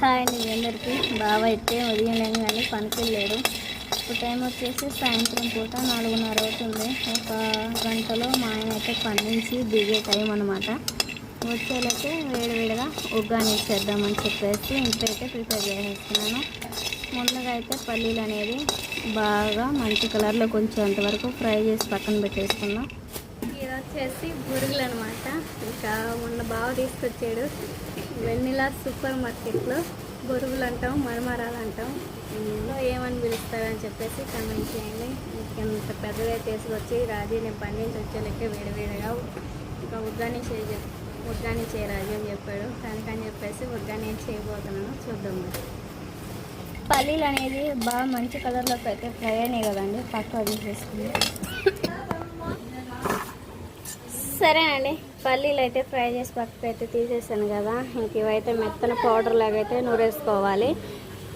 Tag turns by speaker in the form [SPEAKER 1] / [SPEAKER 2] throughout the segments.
[SPEAKER 1] Hi అండి మీ అందరికీ. బావ అయితే ఉదయం లేని పనికి వెళ్ళాడు ఇప్పుడు టైం వచ్చేసి సాయంత్రం పూట నాలుగున్నర అవుతుంది. ఒక గంటలో మా ఆయన అయితే పని నుంచి దిగే టైం అనమాట వచ్చేలైతే వేడివేడిగా ఉగ్గాని చేద్దామని చెప్పేసి ఇంట్లో అయితే ప్రిపేర్ చేసేస్తున్నాను. ముందుగా అయితే పల్లీలు అనేది బాగా మంచి కలర్లో కొంచెం అంతవరకు ఫ్రై చేసి పక్కన పెట్టేసుకున్నాం. ఇది వచ్చేసి బురుగులు అనమాట ఇంకా మొన్న బాగా తీసుకొచ్చాడు. వెన్నెలా సూపర్ మార్కెట్లో గొరుగులు అంటాం మరమరాలు అంటాం ఇందులో ఏమని పిలుస్తారని చెప్పేసి కమెంట్ చేయండి. ఇంత పెద్దగా తీసుకొచ్చి రాజీ నేను పని వచ్చేలెక్క వేడివేడిగా ఇంకా ఉగ్గాని చేయ ఉగ్గాని చేయరాజు అని చెప్పాడు. దానికని చెప్పేసి ఉగ్గాని ఏం చేయబోతున్నాను చూద్దాం. మరి పల్లీలు అనేది బాగా మంచి కలర్లోకి అయితే ఫ్రై అయినాయి కదండి పక్క తీసేసుకుంది సరేనండి. పల్లీలు అయితే ఫ్రై చేసి పక్కకు అయితే తీసేసాను కదా. ఇంక ఇవైతే మెత్తన పౌడర్ అయితే నూరేసుకోవాలి.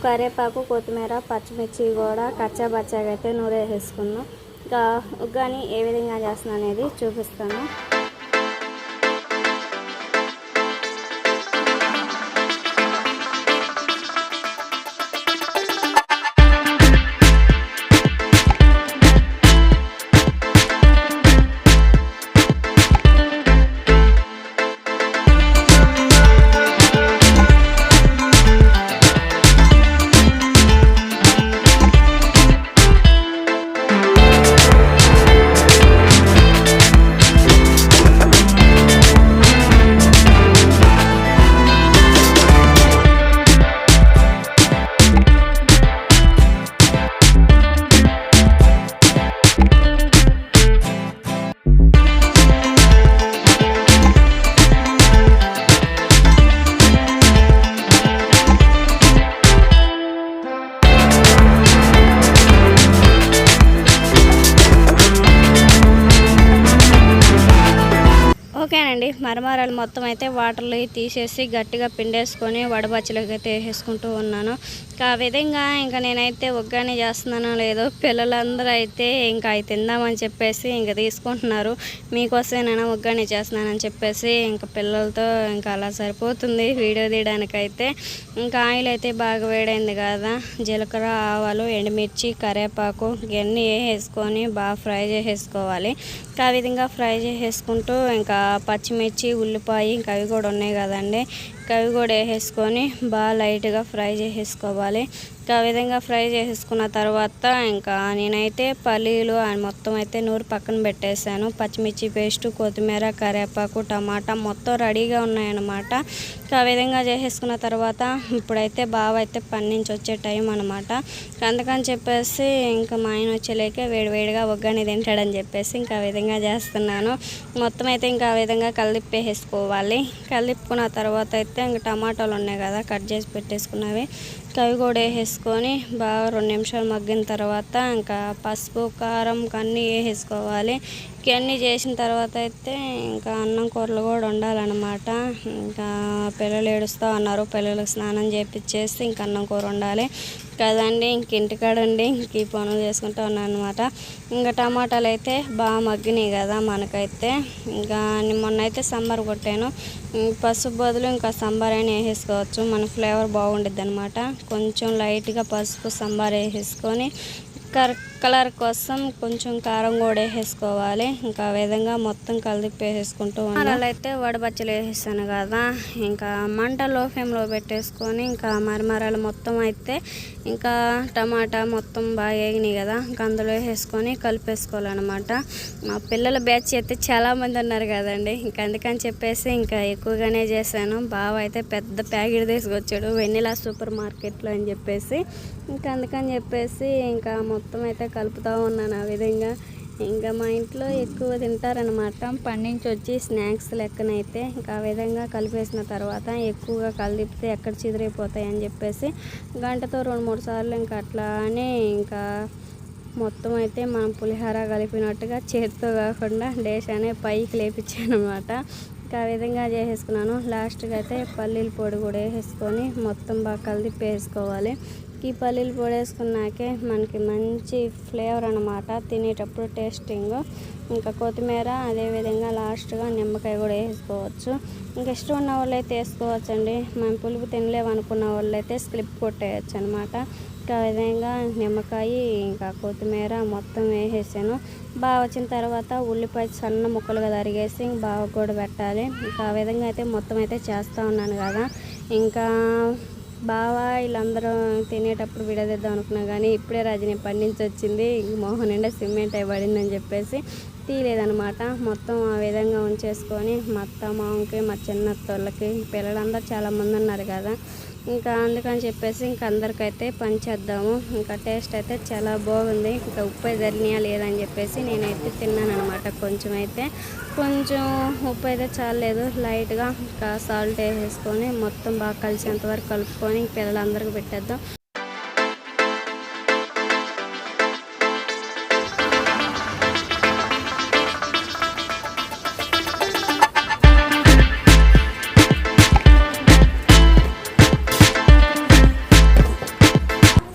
[SPEAKER 1] కరివేపాకు కొత్తిమీర పచ్చిమిర్చి కూడా కచ్చా బచ్చాగా అయితే నూరేసేసుకున్నాం ఇంకా ఉగ్గాని ఏ విధంగా చేస్తున్నా అనేది చూపిస్తాను. మరమరాలు మొత్తం అయితే వాటర్లో తీసేసి గట్టిగా పిండేసుకొని వడబచ్చలకి అయితే వేసేసుకుంటూ ఉన్నాను. ఆ విధంగా ఇంకా నేనైతే ఒగ్గానే చేస్తున్నానో లేదో పిల్లలందరూ అయితే ఇంకా అవి తిందామని చెప్పేసి ఇంకా తీసుకుంటున్నారు. మీకోసమే నేను ఒగ్గానే చేస్తున్నానని చెప్పేసి ఇంకా పిల్లలతో ఇంకా అలా సరిపోతుంది వీడియో తీయడానికైతే. ఇంకా ఆయిల్ అయితే బాగా వేడైంది కదా జీలకర్ర ఆవాలు ఎండుమిర్చి కరివేపాకు ఇవన్నీ వేసుకొని బాగా ఫ్రై చేసేసుకోవాలి. ఆ విధంగా ఫ్రై చేసేసుకుంటూ ఇంకా పచ్చిమిర్చి ఉల్లిపాయ ఇంకా అవి కూడా ఉన్నాయి కదండి. అవి కూడా వేసేసుకొని బాగా లైట్గా ఫ్రై చేసేసుకోవాలి. ఇంకా ఆ విధంగా ఫ్రై చేసేసుకున్న తర్వాత ఇంకా నేనైతే పల్లీలు మొత్తం అయితే నూరు పక్కన పెట్టేశాను. పచ్చిమిర్చి పేస్ట్ కొత్తిమీర కరివేపాకు టమాటా మొత్తం రెడీగా ఉన్నాయన్నమాట. ఇంకా ఆ విధంగా చేసేసుకున్న తర్వాత ఇప్పుడైతే బావ అయితే పని నుంచి వచ్చే టైం అనమాట అందుకని చెప్పేసి ఇంకా మా ఆయన వచ్చేలేకే వేడివేడిగా ఒగ్గని తింటాడని చెప్పేసి ఇంకా ఆ విధంగా చేస్తున్నాను. మొత్తం అయితే ఇంకా ఆ విధంగా కలిపేసుకోవాలి కలిపుకున్న తర్వాత అయితే ఇంకా టమాటాలు ఉన్నాయి కదా కట్ చేసి పెట్టేసుకున్నవి. ఇంకా అవి కూడా వేసేసుకొని బాగా రెండు నిమిషాలు మగ్గిన తర్వాత ఇంకా పసుపు కారం అన్నీ వేసేసుకోవాలి. ఇవన్నీ చేసిన తర్వాత అయితే ఇంకా అన్నం కూరలు కూడా ఉండాలన్నమాట ఇంకా పిల్లలు ఏడుస్తూ ఉన్నారు పిల్లలకు స్నానం చేపించేసి ఇంకా అన్నం కూర ఉండాలి కదండి ఇంక ఇంటికాడ ఉండి ఇంక ఈ పనులు చేసుకుంటూ ఉన్నాను అనమాట ఇంకా టమాటాలు అయితే బాగా మగ్గినాయి కదా మనకైతే. ఇంకా మొన్నైతే సంబార్ కొట్టాను. పసుపు బదులు ఇంకా సాంబార్ అయినా వేసేసుకోవచ్చు. మన ఫ్లేవర్ బాగుండిద్ది అనమాట కొంచెం లైట్గా పసుపు సాంబార్ వేసేసుకొని కర్ కలర్ కోసం కొంచెం కారం కూడా వేసేసుకోవాలి. ఇంకా ఆ విధంగా మొత్తం కలిపి వేసేసుకుంటూ అలా అయితే వడబచ్చలు వేసేసాను కదా. ఇంకా మంట లో ఫ్లేమ్లో పెట్టేసుకొని ఇంకా మరమరాలు మొత్తం అయితే ఇంకా టమాటా మొత్తం బాగా వేగినాయి కదా. ఇంకా అందులో వేసేసుకొని కలిపేసుకోవాలన్నమాట. మా పిల్లల బ్యాచ్ అయితే చాలామంది ఉన్నారు కదండి. ఇంకా అందుకని చెప్పేసి ఇంకా ఎక్కువగానే చేశాను. బావ అయితే పెద్ద ప్యాకెట్ తీసుకొచ్చాడు. వెన్నెలా సూపర్ మార్కెట్లో అని చెప్పేసి. ఇంకా అందుకని చెప్పేసి ఇంకా మొత్తం అయితే కలుపుతూ ఉన్నాను ఆ విధంగా. ఇంకా మా ఇంట్లో ఎక్కువ తింటారనమాట పండించి వచ్చి స్నాక్స్ లెక్కనైతే ఇంకా ఆ విధంగా కలిపేసిన తర్వాత ఎక్కువగా కలిపితే ఎక్కడ చిదిరైపోతాయని చెప్పేసి గంటతో రెండు మూడు సార్లు ఇంకా అట్లానే ఇంకా మొత్తం అయితే మనం పులిహోర కలిపినట్టుగా చేతితో కాకుండా డేష్ అనే పైకి లేపించాను అనమాట ఇంకా ఆ విధంగా చేసేసుకున్నాను. లాస్ట్గా అయితే పల్లీల పొడి కూడా వేసేసుకొని మొత్తం బాగా కలిపి వేసుకోవాలి ఈ పల్లీలు పొడి వేసుకున్నాకే మనకి మంచి ఫ్లేవర్ అనమాట తినేటప్పుడు టేస్టింగ్. ఇంకా కొత్తిమీర అదేవిధంగా లాస్ట్గా నిమ్మకాయ కూడా వేసుకోవచ్చు. ఇంకా ఇష్టం ఉన్న వాళ్ళైతే వేసుకోవచ్చండి. మనం పులుపు తినలేమనుకున్న వాళ్ళైతే అయితే స్లిప్ కొట్టేయచ్చు అనమాట ఇంకా ఆ విధంగా నిమ్మకాయ ఇంకా కొత్తిమీర మొత్తం వేసేసాను. బాగా వచ్చిన తర్వాత ఉల్లిపాయ సన్న ముక్కలుగా తరిగేసి బాగా కూడా పెట్టాలి ఇంకా ఆ విధంగా అయితే మొత్తం అయితే చేస్తూ ఉన్నాను కదా. ఇంకా బావా వీళ్ళందరూ తినేటప్పుడు విడదీద్దాం అనుకున్నా కానీ ఇప్పుడే రజని పండించి వచ్చింది మొహం నిండా సిమెంట్ అయిపడిందని చెప్పేసి తీయలేదనమాట మొత్తం ఆ విధంగా ఉంచేసుకొని మా అత్త మామకి మా చిన్నత్తోళ్ళకి పిల్లలందరూ చాలామంది ఉన్నారు కదా. ఇంకా అందుకని చెప్పేసి ఇంక అందరికైతే పంచేద్దాము ఇంకా టేస్ట్ అయితే చాలా బాగుంది. ఇంకా ఉప్పు జరిగినా లేదని చెప్పేసి నేనైతే తిన్నాను అనమాట కొంచెం అయితే కొంచెం ఉప్పు అయితే చాలేదు లైట్గా ఇంకా సాల్ట్ వేసేసుకొని మొత్తం బాగా కలిసేంత వరకు కలుపుకొని పిల్లలందరికీ పెట్టేద్దాం.